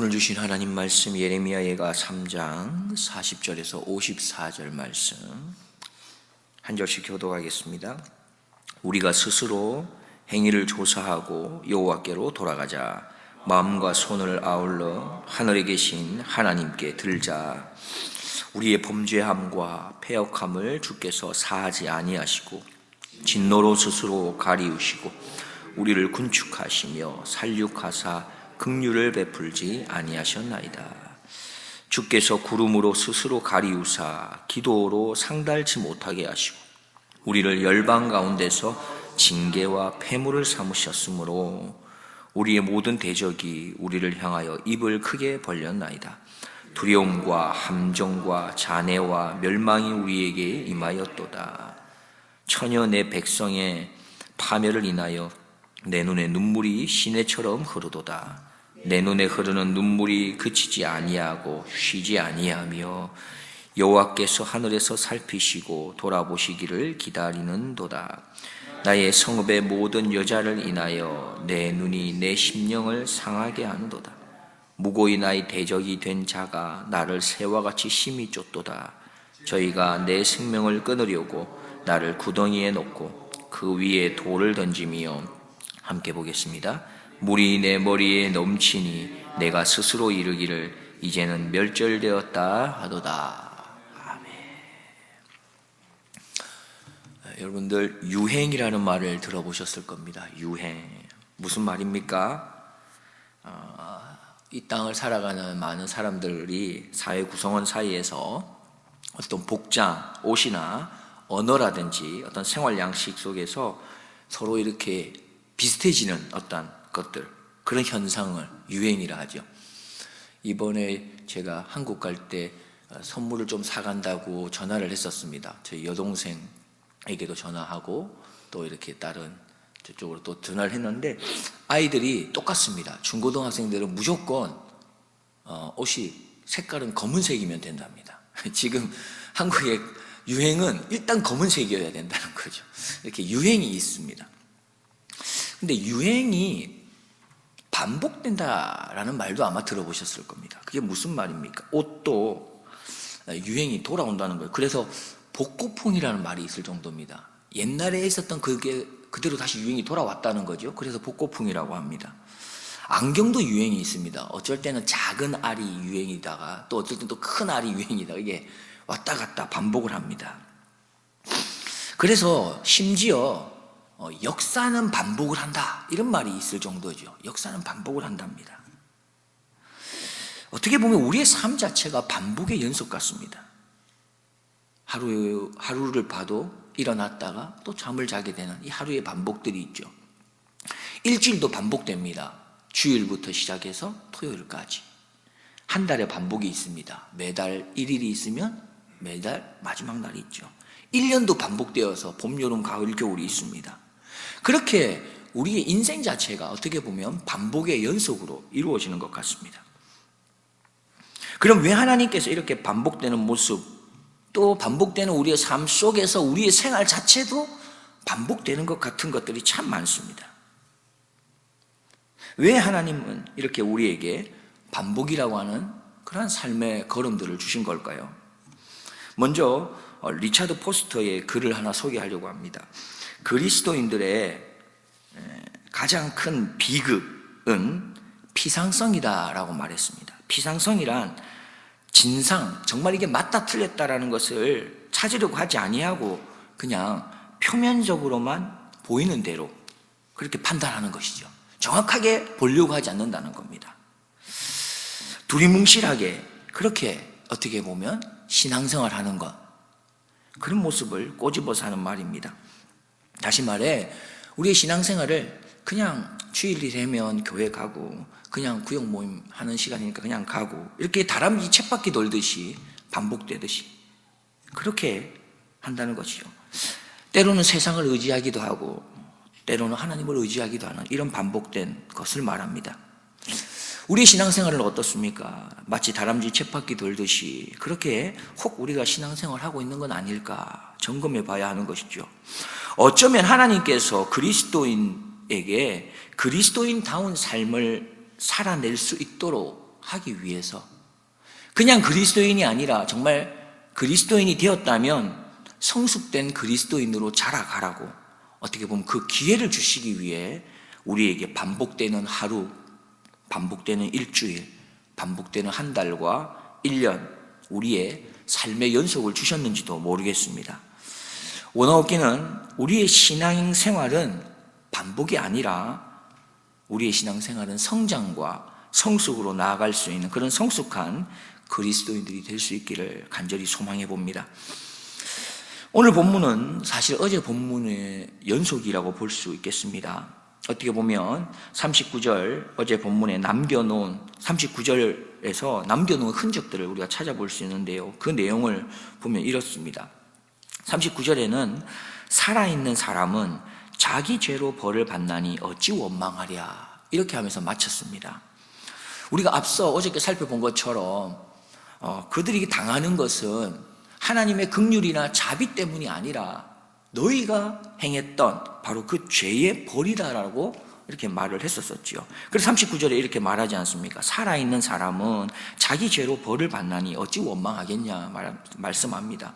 오늘 주신 하나님 말씀 예레미야 예가 3장 40절에서 54절 말씀 한 절씩 교도하겠습니다. 우리가 스스로 행위를 조사하고 여호와께로 돌아가자. 마음과 손을 아울러 하늘에 계신 하나님께 들자. 우리의 범죄함과 패역함을 주께서 사하지 아니하시고 진노로 스스로 가리우시고 우리를 군축하시며 살육하사 긍휼을 베풀지 아니하셨나이다. 주께서 구름으로 스스로 가리우사 기도로 상달치 못하게 하시고 우리를 열방 가운데서 징계와 패물을 삼으셨으므로 우리의 모든 대적이 우리를 향하여 입을 크게 벌렸나이다. 두려움과 함정과 잔해와 멸망이 우리에게 임하였도다. 처녀 내 백성의 파멸을 인하여 내 눈에 눈물이 시내처럼 흐르도다. 내 눈에 흐르는 눈물이 그치지 아니하고 쉬지 아니하며 여호와께서 하늘에서 살피시고 돌아보시기를 기다리는도다. 나의 성읍의 모든 여자를 인하여 내 눈이 내 심령을 상하게 하는도다. 무고히 나의 대적이 된 자가 나를 새와 같이 심히 쫓도다. 저희가 내 생명을 끊으려고 나를 구덩이에 놓고 그 위에 돌을 던지며 함께 보겠습니다. 물이 내 머리에 넘치니 내가 스스로 이르기를 이제는 멸절되었다 하도다. 아멘. 여러분들 유행이라는 말을 들어보셨을 겁니다. 유행 무슨 말입니까? 어, 이 땅을 살아가는 많은 사람들이 사회 구성원 사이에서 어떤 복장, 옷이나 언어라든지 어떤 생활 양식 속에서 서로 이렇게 비슷해지는 어떤 것들 그런 현상을 유행이라 하죠. 이번에 제가 한국 갈 때 선물을 좀 사간다고 전화를 했었습니다. 저희 여동생에게도 전화하고 또 이렇게 다른 저쪽으로 또 전화를 했는데 아이들이 똑같습니다. 중고등학생들은 무조건 어, 옷이 색깔은 검은색이면 된답니다. 지금 한국의 유행은 일단 검은색이어야 된다는 거죠. 이렇게 유행이 있습니다. 근데 유행이 반복된다라는 말도 아마 들어보셨을 겁니다. 그게 무슨 말입니까? 옷도 유행이 돌아온다는 거예요. 그래서 복고풍이라는 말이 있을 정도입니다. 옛날에 있었던 그게 그대로 다시 유행이 돌아왔다는 거죠. 그래서 복고풍이라고 합니다. 안경도 유행이 있습니다. 어쩔 때는 작은 알이 유행이다가 또 어쩔 때는 또 큰 알이 유행이다. 이게 왔다 갔다 반복을 합니다. 그래서 심지어 어, 역사는 반복을 한다. 이런 말이 있을 정도죠. 역사는 반복을 한답니다. 어떻게 보면 우리의 삶 자체가 반복의 연속 같습니다. 하루, 하루를 봐도 일어났다가 또 잠을 자게 되는 이 하루의 반복들이 있죠. 일주일도 반복됩니다. 주일부터 시작해서 토요일까지. 한 달에 반복이 있습니다. 매달 1일이 있으면 매달 마지막 날이 있죠. 1년도 반복되어서 봄, 여름, 가을, 겨울이 있습니다. 그렇게 우리의 인생 자체가 어떻게 보면 반복의 연속으로 이루어지는 것 같습니다. 그럼 왜 하나님께서 이렇게 반복되는 모습, 또 반복되는 우리의 삶 속에서 우리의 생활 자체도 반복되는 것 같은 것들이 참 많습니다. 왜 하나님은 이렇게 우리에게 반복이라고 하는 그러한 삶의 걸음들을 주신 걸까요? 먼저 어, 리차드 포스터의 글을 하나 소개하려고 합니다. 그리스도인들의 가장 큰 비극은 피상성이다라고 말했습니다. 피상성이란 진상, 정말 이게 맞다 틀렸다라는 것을 찾으려고 하지 아니하고 그냥 표면적으로만 보이는 대로 그렇게 판단하는 것이죠. 정확하게 보려고 하지 않는다는 겁니다. 두리뭉실하게 그렇게 어떻게 보면 신앙생활 하는 것 그런 모습을 꼬집어서 하는 말입니다. 다시 말해 우리의 신앙생활을 그냥 주일이 되면 교회 가고 그냥 구역 모임 하는 시간이니까 그냥 가고 이렇게 다람쥐 쳇바퀴 돌듯이 반복되듯이 그렇게 한다는 것이죠. 때로는 세상을 의지하기도 하고 때로는 하나님을 의지하기도 하는 이런 반복된 것을 말합니다. 우리의 신앙생활은 어떻습니까? 마치 다람쥐 쳇바퀴 돌듯이 그렇게 혹 우리가 신앙생활 하고 있는 건 아닐까 점검해 봐야 하는 것이죠. 어쩌면 하나님께서 그리스도인에게 그리스도인다운 삶을 살아낼 수 있도록 하기 위해서 그냥 그리스도인이 아니라 정말 그리스도인이 되었다면 성숙된 그리스도인으로 자라가라고 어떻게 보면 그 기회를 주시기 위해 우리에게 반복되는 하루, 반복되는 일주일, 반복되는 한 달과 1년 우리의 삶의 연속을 주셨는지도 모르겠습니다. 원어업기는 우리의 신앙 생활은 반복이 아니라 우리의 신앙 생활은 성장과 성숙으로 나아갈 수 있는 그런 성숙한 그리스도인들이 될 수 있기를 간절히 소망해 봅니다. 오늘 본문은 사실 어제 본문의 연속이라고 볼 수 있겠습니다. 어떻게 보면 39절 어제 본문에 남겨놓은 39절에서 남겨놓은 흔적들을 우리가 찾아볼 수 있는데요. 그 내용을 보면 이렇습니다. 39절에는 살아있는 사람은 자기 죄로 벌을 받나니 어찌 원망하랴 이렇게 하면서 마쳤습니다. 우리가 앞서 어저께 살펴본 것처럼 어, 그들이 당하는 것은 하나님의 극률이나 자비 때문이 아니라 너희가 행했던 바로 그 죄의 벌이다라고 이렇게 말을 했었었지요. 그래서 39절에 이렇게 말하지 않습니까? 살아있는 사람은 자기 죄로 벌을 받나니 어찌 원망하겠냐 말, 말씀합니다.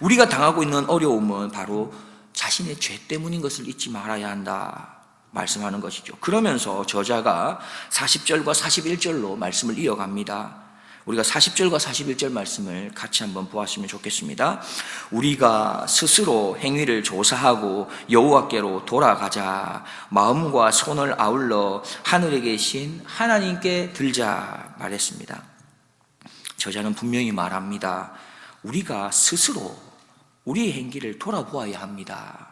우리가 당하고 있는 어려움은 바로 자신의 죄 때문인 것을 잊지 말아야 한다. 말씀하는 것이죠. 그러면서 저자가 40절과 41절로 말씀을 이어갑니다. 우리가 40절과 41절 말씀을 같이 한번 보았으면 좋겠습니다. 우리가 스스로 행위를 조사하고 여호와께로 돌아가자. 마음과 손을 아울러 하늘에 계신 하나님께 들자 말했습니다. 저자는 분명히 말합니다. 우리가 스스로 우리의 행기를 돌아보아야 합니다.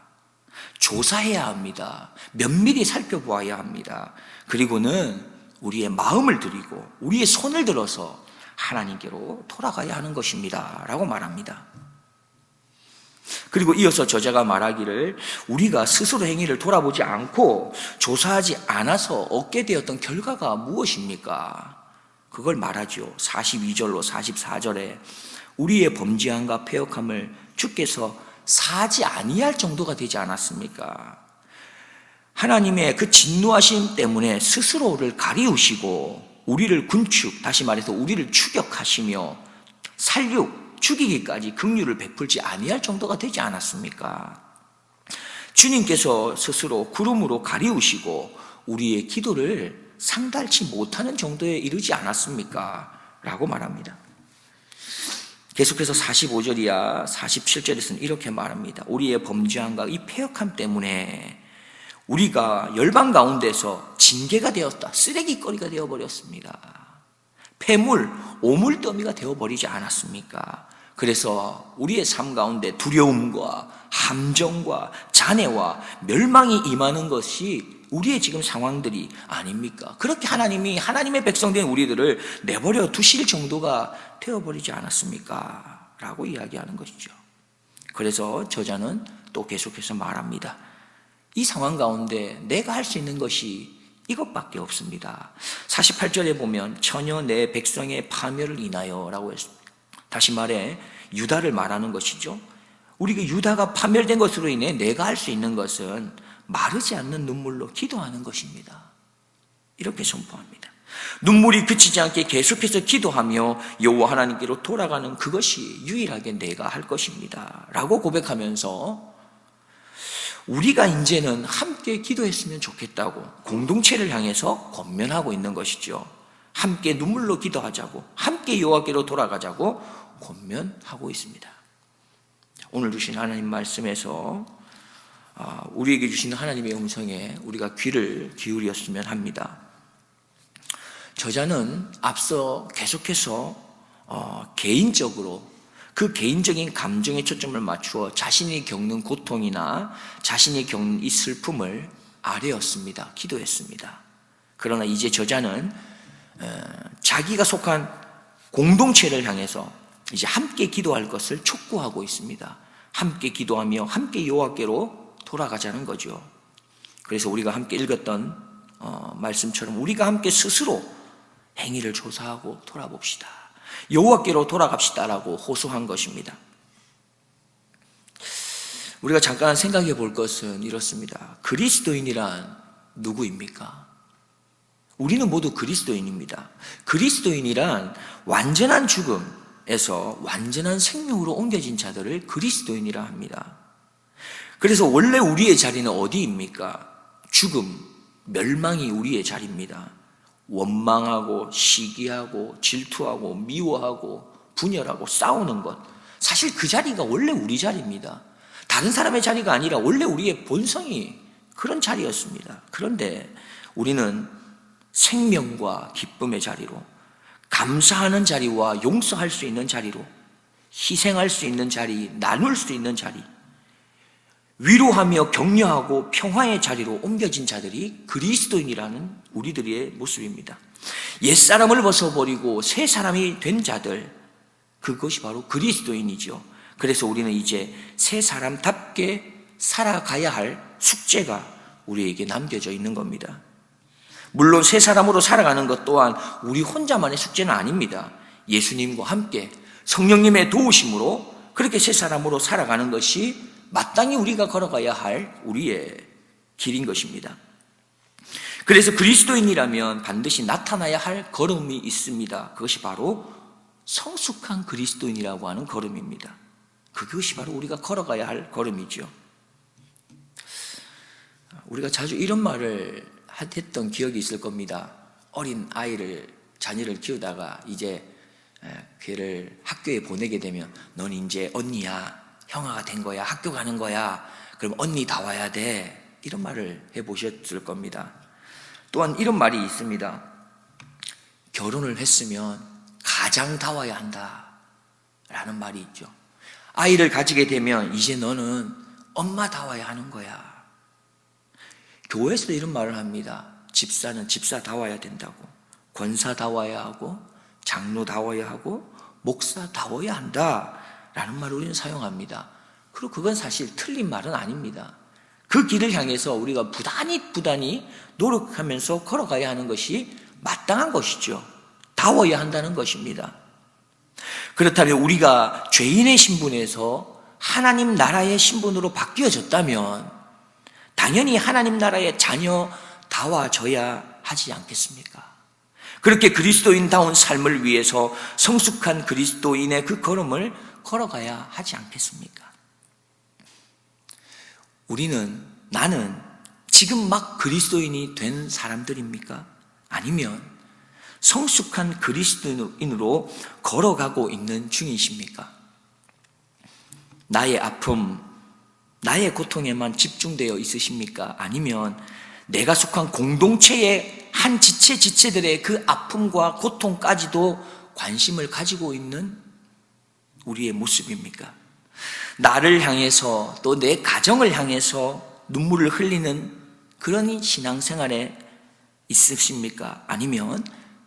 조사해야 합니다. 면밀히 살펴보아야 합니다. 그리고는 우리의 마음을 들이고 우리의 손을 들어서 하나님께로 돌아가야 하는 것입니다. 라고 말합니다. 그리고 이어서 저자가 말하기를 우리가 스스로 행위를 돌아보지 않고 조사하지 않아서 얻게 되었던 결과가 무엇입니까? 그걸 말하죠. 42절로 44절에 우리의 범죄함과 폐역함을 주께서 사지 아니할 정도가 되지 않았습니까? 하나님의 그 진노하심 때문에 스스로를 가리우시고 우리를 군축, 다시 말해서 우리를 추격하시며 살육, 죽이기까지 긍휼을 베풀지 아니할 정도가 되지 않았습니까? 주님께서 스스로 구름으로 가리우시고 우리의 기도를 상달치 못하는 정도에 이르지 않았습니까? 라고 말합니다. 계속해서 45절이야 47절에서는 이렇게 말합니다. 우리의 범죄함과 이 폐역함 때문에 우리가 열방 가운데서 징계가 되었다. 쓰레기거리가 되어버렸습니다. 폐물, 오물더미가 되어버리지 않았습니까? 그래서 우리의 삶 가운데 두려움과 함정과 잔해와 멸망이 임하는 것이 우리의 지금 상황들이 아닙니까? 그렇게 하나님이 하나님의 백성된 우리들을 내버려 두실 정도가 되어버리지 않았습니까? 라고 이야기하는 것이죠. 그래서 저자는 또 계속해서 말합니다. 이 상황 가운데 내가 할 수 있는 것이 이것밖에 없습니다. 48절에 보면 전혀 내 백성의 파멸을 인하여 라고 했습니다. 다시 말해 유다를 말하는 것이죠. 우리가 유다가 파멸된 것으로 인해 내가 할 수 있는 것은 마르지 않는 눈물로 기도하는 것입니다. 이렇게 선포합니다. 눈물이 그치지 않게 계속해서 기도하며 여호와 하나님께로 돌아가는 그것이 유일하게 내가 할 것입니다. 라고 고백하면서 우리가 이제는 함께 기도했으면 좋겠다고 공동체를 향해서 권면하고 있는 것이죠. 함께 눈물로 기도하자고, 함께 여호와께로 돌아가자고 권면하고 있습니다. 오늘 주신 하나님 말씀에서 아, 우리에게 주신 하나님의 음성에 우리가 귀를 기울였으면 합니다. 저자는 앞서 계속해서 어, 개인적으로 그 개인적인 감정에 초점을 맞추어 자신이 겪는 고통이나 자신이 겪는 이 슬픔을 아뢰었습니다. 기도했습니다. 그러나 이제 저자는 어, 자기가 속한 공동체를 향해서 이제 함께 기도할 것을 촉구하고 있습니다. 함께 기도하며 함께 여호와께로 돌아가자는 거죠. 그래서 우리가 함께 읽었던 어, 말씀처럼 우리가 함께 스스로 행위를 조사하고 돌아봅시다. 여호와께로 돌아갑시다라고 호소한 것입니다. 우리가 잠깐 생각해 볼 것은 이렇습니다. 그리스도인이란 누구입니까? 우리는 모두 그리스도인입니다. 그리스도인이란 완전한 죽음에서 완전한 생명으로 옮겨진 자들을 그리스도인이라 합니다. 그래서 원래 우리의 자리는 어디입니까? 죽음, 멸망이 우리의 자리입니다. 원망하고 시기하고 질투하고 미워하고 분열하고 싸우는 것. 사실 그 자리가 원래 우리 자리입니다. 다른 사람의 자리가 아니라 원래 우리의 본성이 그런 자리였습니다. 그런데 우리는 생명과 기쁨의 자리로 감사하는 자리와 용서할 수 있는 자리로 희생할 수 있는 자리, 나눌 수 있는 자리, 위로하며 격려하고 평화의 자리로 옮겨진 자들이 그리스도인이라는 우리들의 모습입니다. 옛사람을 벗어버리고 새 사람이 된 자들, 그것이 바로 그리스도인이죠. 그래서 우리는 이제 새 사람답게 살아가야 할 숙제가 우리에게 남겨져 있는 겁니다. 물론 새 사람으로 살아가는 것 또한 우리 혼자만의 숙제는 아닙니다. 예수님과 함께 성령님의 도우심으로 그렇게 새 사람으로 살아가는 것이 마땅히 우리가 걸어가야 할 우리의 길인 것입니다. 그래서 그리스도인이라면 반드시 나타나야 할 걸음이 있습니다. 그것이 바로 성숙한 그리스도인이라고 하는 걸음입니다. 그것이 바로 우리가 걸어가야 할 걸음이죠. 우리가 자주 이런 말을 했던 기억이 있을 겁니다. 어린 아이를, 자녀를 키우다가 이제 걔를 학교에 보내게 되면 넌 이제 언니야, 형아가 된 거야, 학교 가는 거야, 그럼 언니 다 와야 돼. 이런 말을 해 보셨을 겁니다. 또한 이런 말이 있습니다. 결혼을 했으면 가장 다 와야 한다. 라는 말이 있죠. 아이를 가지게 되면 이제 너는 엄마 다 와야 하는 거야. 교회에서도 이런 말을 합니다. 집사는 집사 다 와야 된다고. 권사 다 와야 하고, 장로 다 와야 하고, 목사 다 와야 한다. 라는 말을 우리는 사용합니다. 그리고 그건 사실 틀린 말은 아닙니다. 그 길을 향해서 우리가 부단히 부단히 노력하면서 걸어가야 하는 것이 마땅한 것이죠. 다워야 한다는 것입니다. 그렇다면 우리가 죄인의 신분에서 하나님 나라의 신분으로 바뀌어졌다면 당연히 하나님 나라의 자녀다워져야 하지 않겠습니까? 그렇게 그리스도인다운 삶을 위해서 성숙한 그리스도인의 그 걸음을 걸어가야 하지 않겠습니까? 우리는 나는 지금 막 그리스도인이 된 사람들입니까? 아니면 성숙한 그리스도인으로 걸어가고 있는 중이십니까? 나의 아픔, 나의 고통에만 집중되어 있으십니까? 아니면 내가 속한 공동체의 한 지체 지체들의 그 아픔과 고통까지도 관심을 가지고 있는 우리의 모습입니까? 나를 향해서 또 내 가정을 향해서 눈물을 흘리는 그런 신앙생활에 있으십니까? 아니면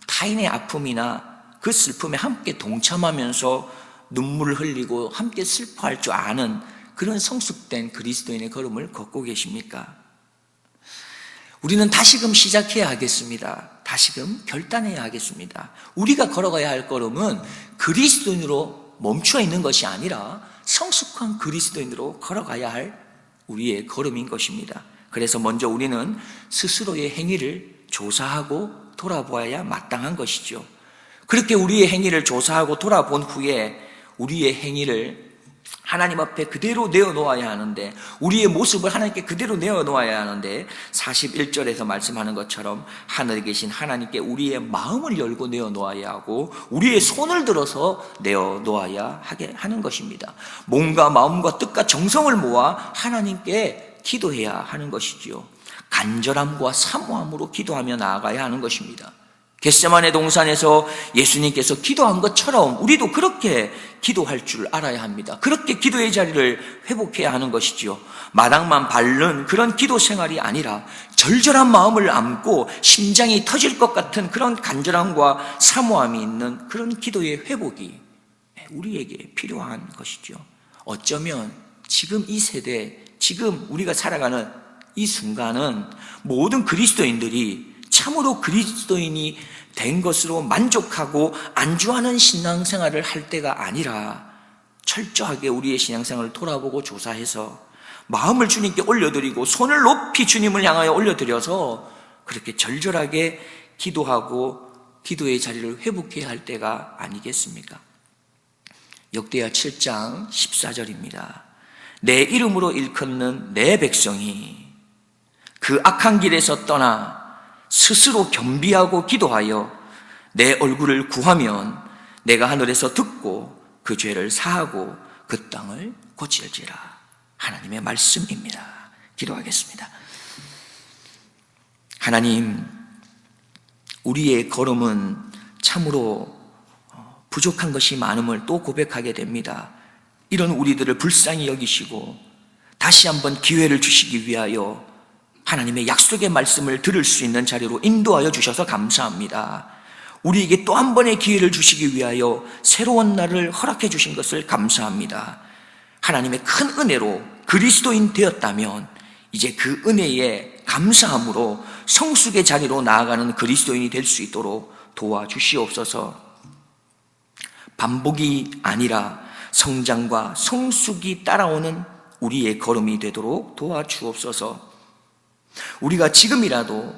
타인의 아픔이나 그 슬픔에 함께 동참하면서 눈물을 흘리고 함께 슬퍼할 줄 아는 그런 성숙된 그리스도인의 걸음을 걷고 계십니까? 우리는 다시금 시작해야 하겠습니다. 다시금 결단해야 하겠습니다. 우리가 걸어가야 할 걸음은 그리스도인으로 멈춰 있는 것이 아니라 성숙한 그리스도인으로 걸어가야 할 우리의 걸음인 것입니다. 그래서 먼저 우리는 스스로의 행위를 조사하고 돌아보아야 마땅한 것이죠. 그렇게 우리의 행위를 조사하고 돌아본 후에 우리의 행위를 하나님 앞에 그대로 내어놓아야 하는데 우리의 모습을 하나님께 그대로 내어놓아야 하는데 41절에서 말씀하는 것처럼 하늘에 계신 하나님께 우리의 마음을 열고 내어놓아야 하고 우리의 손을 들어서 내어놓아야 하게 하는 것입니다. 몸과 마음과 뜻과 정성을 모아 하나님께 기도해야 하는 것이지요. 간절함과 사모함으로 기도하며 나아가야 하는 것입니다. 겟세만의 동산에서 예수님께서 기도한 것처럼 우리도 그렇게 기도할 줄 알아야 합니다. 그렇게 기도의 자리를 회복해야 하는 것이지요. 마당만 밟는 그런 기도 생활이 아니라 절절한 마음을 안고 심장이 터질 것 같은 그런 간절함과 사모함이 있는 그런 기도의 회복이 우리에게 필요한 것이죠. 어쩌면 지금 이 세대, 지금 우리가 살아가는 이 순간은 모든 그리스도인들이 참으로 그리스도인이 된 것으로 만족하고 안주하는 신앙생활을 할 때가 아니라 철저하게 우리의 신앙생활을 돌아보고 조사해서 마음을 주님께 올려드리고 손을 높이 주님을 향하여 올려드려서 그렇게 절절하게 기도하고 기도의 자리를 회복해야 할 때가 아니겠습니까? 역대하 7장 14절입니다. 내 이름으로 일컫는 내 백성이 그 악한 길에서 떠나 스스로 겸비하고 기도하여 내 얼굴을 구하면 내가 하늘에서 듣고 그 죄를 사하고 그 땅을 고칠지라. 하나님의 말씀입니다. 기도하겠습니다. 하나님, 우리의 걸음은 참으로 어, 부족한 것이 많음을 또 고백하게 됩니다. 이런 우리들을 불쌍히 여기시고 다시 한번 기회를 주시기 위하여 하나님의 약속의 말씀을 들을 수 있는 자리로 인도하여 주셔서 감사합니다. 우리에게 또 한 번의 기회를 주시기 위하여 새로운 날을 허락해 주신 것을 감사합니다. 하나님의 큰 은혜로 그리스도인 되었다면 이제 그 은혜에 감사함으로 성숙의 자리로 나아가는 그리스도인이 될 수 있도록 도와주시옵소서. 반복이 아니라 성장과 성숙이 따라오는 우리의 걸음이 되도록 도와주옵소서. 우리가 지금이라도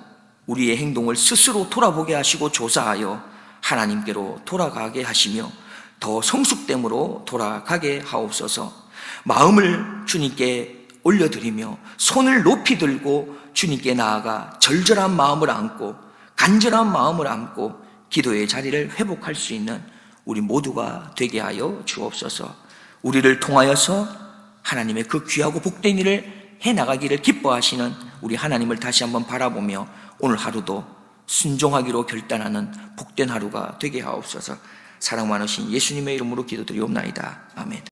우리의 행동을 스스로 돌아보게 하시고 조사하여 하나님께로 돌아가게 하시며 더 성숙됨으로 돌아가게 하옵소서. 마음을 주님께 올려드리며 손을 높이 들고 주님께 나아가 절절한 마음을 안고 간절한 마음을 안고 기도의 자리를 회복할 수 있는 우리 모두가 되게 하여 주옵소서. 우리를 통하여서 하나님의 그 귀하고 복된 일을 해 나가기를 기뻐하시는 우리 하나님을 다시 한번 바라보며 오늘 하루도 순종하기로 결단하는 복된 하루가 되게 하옵소서. 사랑 많으신 예수님의 이름으로 기도드리옵나이다. 아멘.